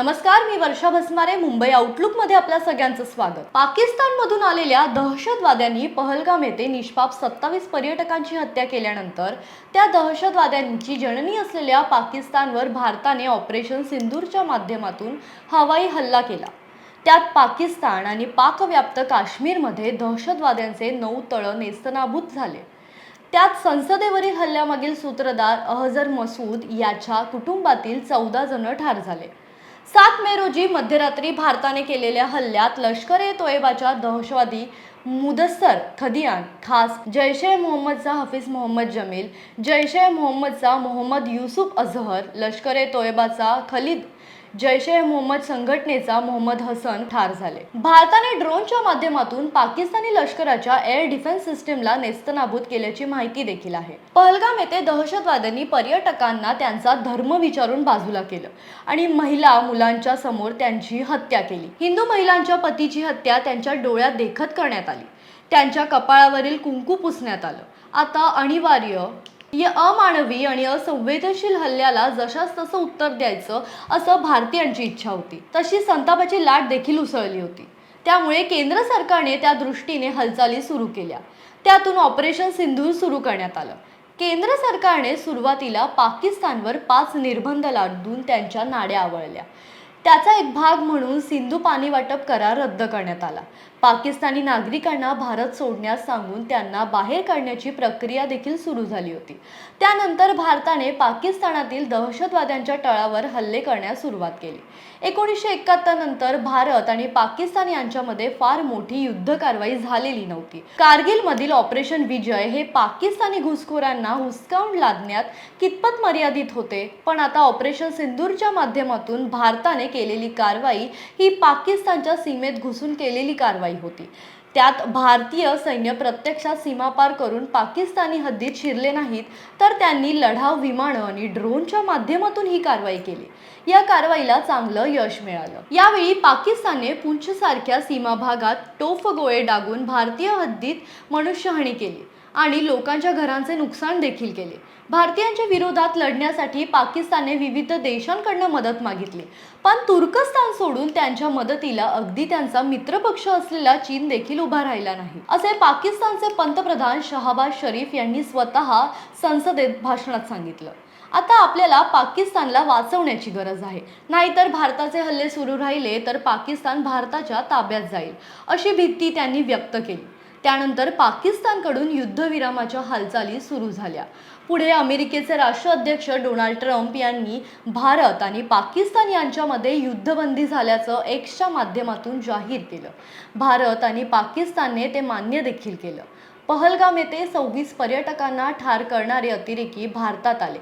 नमस्कार मी वर्षा भस्मारे मुंबई आउटलुकमध्ये आपल्या सगळ्यांचं स्वागत. पाकिस्तान मधून आलेल्या दहशतवाद्यांनी पहलगाम येथे निष्पाप सत्तावीस पर्यटकांची हत्या केल्यानंतर त्या दहशतवाद्यांची जननी असलेल्या पाकिस्तानवर भारताने ऑपरेशन सिंदूरच्या माध्यमातून हवाई हल्ला केला. त्यात पाकिस्तान आणि पाकव्याप्त काश्मीरमध्ये दहशतवाद्यांचे नऊ तळ नेस्तनाभूत झाले. त्यात संसदेवरील हल्ल्यामागील सूत्रधार अहजर मसूद याच्या कुटुंबातील चौदा जण ठार झाले. सात मे रोजी मध्यरात्री भारताने केलेल्या हल्ल्यात लष्कर ए तोयबाच्या दहशतवादी मुदस्सर खदियान खास जैश ए मोहम्मदचा हफीज मोहम्मद जमील जैश ए मोहम्मदचा मोहम्मद युसुफ अझहर लष्कर ए तोयबाचा खलीद जैश ए मोहम्मद संघटनेचा मोहम्मद हसन ठार झाले. भारताने ड्रोनच्या माध्यमातून पाकिस्तानी लष्कराच्या एअर डिफेन्स सिस्टीमला नेस्तनाभूत केल्याची माहिती देखील आहे. पहलगाम येथे दहशतवाद्यांनी पर्यटकांना त्यांचा धर्म विचारून बाजूला केलं आणि महिला मुलांच्या समोर त्यांची हत्या केली. हिंदू महिलांच्या पतीची हत्या त्यांच्या डोळ्यात देखत करण्यात आली. त्यांच्या कपाळावरील कुंकू पुसण्यात आलं. आता अनिवार्य या अमानवी आणि असंवेदनशील हल्ल्याला जशास तसं उत्तर द्यायचं असं भारतीयांची इच्छा होती. तशी संतापाची लाट देखील उसळली होती. त्यामुळे केंद्र सरकारने त्या दृष्टीने हालचाली सुरू केल्या. त्यातून ऑपरेशन सिंधूर सुरू करण्यात आलं. केंद्र सरकारने सुरुवातीला पाकिस्तानवर पाच निर्बंध लादून त्यांच्या नाड्या आवळल्या. त्याचा एक भाग म्हणून सिंधू पाणी वाटप करार रद्द करण्यात आला. पाकिस्तानी नागरिकांना भारत सोडण्यास सांगून त्यांना बाहेर काढण्याची प्रक्रिया देखील सुरू झाली होती. त्यानंतर भारताने पाकिस्तानातील दहशतवाद्यांच्या तळावर हल्ले करण्यास सुरुवात केली. एकोणीसशे एकाहत्तर नंतर भारत आणि पाकिस्तान यांच्यामध्ये फार मोठी युद्ध कारवाई झालेली नव्हती. कारगिलमधील ऑपरेशन विजय हे पाकिस्तानी घुसखोरांना हुसकावून लादण्यात कितपत मर्यादित होते पण आता ऑपरेशन सिंदूरच्या माध्यमातून भारताने केलेली कारवाई ही पाकिस्तानच्या सीमेत घुसून केलेली कारवाई होती. त्यात भारतीय सैन्य प्रत्यक्षात सीमापार करून पाकिस्तानी हद्दीत शिरले नाहीत तर त्यांनी लढाव विमानं आणि ड्रोनच्या माध्यमातून ही कारवाई केली. या कारवाईला चांगलं यश मिळालं. यावेळी पाकिस्तानने पूंछ सारख्या सीमा भागात टोफ गोळे डागून भारतीय हद्दीत मनुष्यहानी केली. आणि लोकांच्या घरांचे नुकसान देखील केले. भारतीयांच्या विरोधात लढण्यासाठी पाकिस्तानने विविध देशांकडनं मदत मागितली. पण तुर्कस्तान सोडून त्यांच्या मदतीला अगदी त्यांचा मित्रपक्ष असलेला चीन देखील उभा राहिला नाही. असे पाकिस्तानचे पंतप्रधान शहाबाज शरीफ यांनी स्वतः संसदेत भाषणात सांगितलं. आता आपल्याला पाकिस्तानला वाचवण्याची गरज आहे. नाहीतर भारताचे हल्ले सुरू राहिले तर पाकिस्तान भारताच्या ताब्यात जाईल अशी भीती त्यांनी व्यक्त केली. त्यानंतर पाकिस्तानकडून युद्धविरामाच्या हालचाली सुरू झाल्या. पुढे अमेरिकेचे राष्ट्राध्यक्ष डोनाल्ड ट्रम्प यांनी भारत आणि पाकिस्तान यांच्यामध्ये युद्धबंदी झाल्याचं एक्सच्या माध्यमातून जाहीर केलं. भारत आणि पाकिस्तानने ते मान्य देखील केलं. पहलगाम येथे सव्वीस पर्यटकांना ठार करणारे अतिरेकी भारतात आले.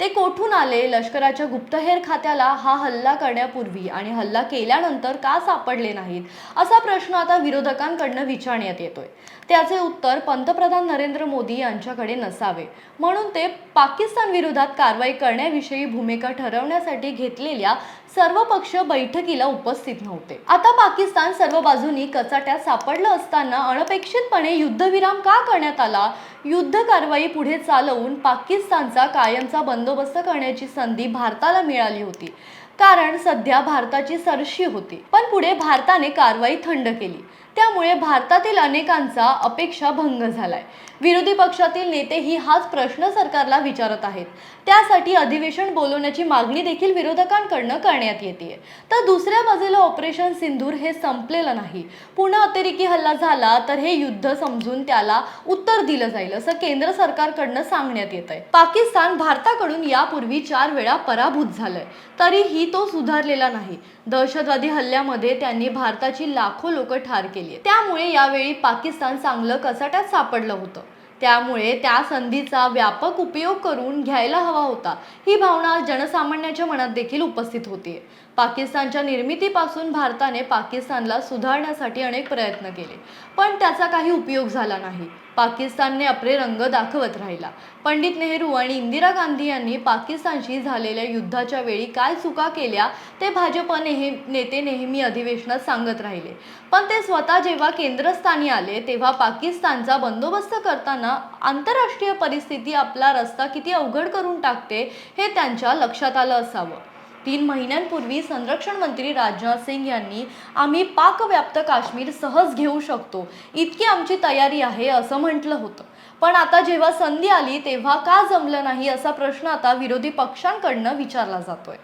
ते कोठून आले? लष्कराच्या गुप्तहेर खात्याला हा हल्ला करण्यापूर्वी आणि हल्ला केल्यानंतर का सापडले नाहीत? असा प्रश्न आता विरोधकांकडनं विचारण्यात येतोय. त्याचे उत्तर पंतप्रधान नरेंद्र मोदी यांच्याकडे नसावे. म्हणून ते पाकिस्तान विरोधात कारवाई करण्याविषयी भूमिका ठरवण्यासाठी घेतलेल्या सर्व पक्ष बैठकीला उपस्थित नव्हते. आता पाकिस्तान सर्व बाजूनी कचाट्यात सापडलं असताना अनपेक्षितपणे युद्धविराम का करण्यात आला? युद्ध कारवाई पुढे चालवून पाकिस्तानचा कायमचा बंदोबस्त करण्याची संधी भारताला मिळाली होती. कारण सध्या भारताची सरशी होती. पण पुढे भारताने कारवाई थंड केली. त्यामुळे भारतातील अनेकांचा अपेक्षा भंग झालाय. विरोधी पक्षातील नेतेही हाच प्रश्न सरकारला विचारत आहेत. त्यासाठी अधिवेशन बोलवण्याची मागणी देखील विरोधकांकडनं करण्यात येते. तर दुसऱ्या बाजूला ऑपरेशन सिंधूर हे संपलेलं नाही. पुन्हा अतिरेकी हल्ला झाला तर हे युद्ध समजून त्याला उत्तर दिलं जाईल असं केंद्र सरकारकडनं सांगण्यात येत आहे पाकिस्तान भारताकडून यापूर्वी चार वेळा पराभूत झालंय. तरीही तो सुधारलेला नाही. दहशतवादी हल्ल्यामध्ये त्यांनी भारताची लाखो लोक ठार केली त्यामुळे यावेळी पाकिस्तान चांगलं कचाट्यात सापडलं होतं. त्यामुळे त्या संधीचा व्यापक उपयोग करून घ्यायला हवा होता. ही भावना जनसामान्याच्या मनात देखील उपस्थित होती. पाकिस्तानच्या निर्मितीपासून भारताने पाकिस्तानला सुधारण्यासाठी अनेक प्रयत्न केले. पण त्याचा काही उपयोग झाला नाही. पाकिस्तानने आपले रंग दाखवत राहिला. पंडित नेहरू आणि इंदिरा गांधी यांनी पाकिस्तानशी झालेल्या युद्धाच्या वेळी काय चुका केल्या ते भाजप नेहमी नेते नेहमी अधिवेशनात सांगत राहिले. पण ते स्वतः जेव्हा केंद्रस्थानी आले तेव्हा पाकिस्तानचा बंदोबस्त करताना आंतरराष्ट्रीय परिस्थिती आपला रस्ता किती अवघड करून टाकते हे त्यांच्या लक्षात आलं असावं. तीन महिन्यांपूर्वी संरक्षण मंत्री राजनाथ सिंग यांनी आम्ही पाकव्याप्त काश्मीर सहज घेऊ शकतो. इतकी आमची तयारी आहे असं म्हटलं होतं. पण आता जेव्हा संधी आली तेव्हा का जमलं नाही असा प्रश्न आता विरोधी पक्षांकडनं विचारला जातोय.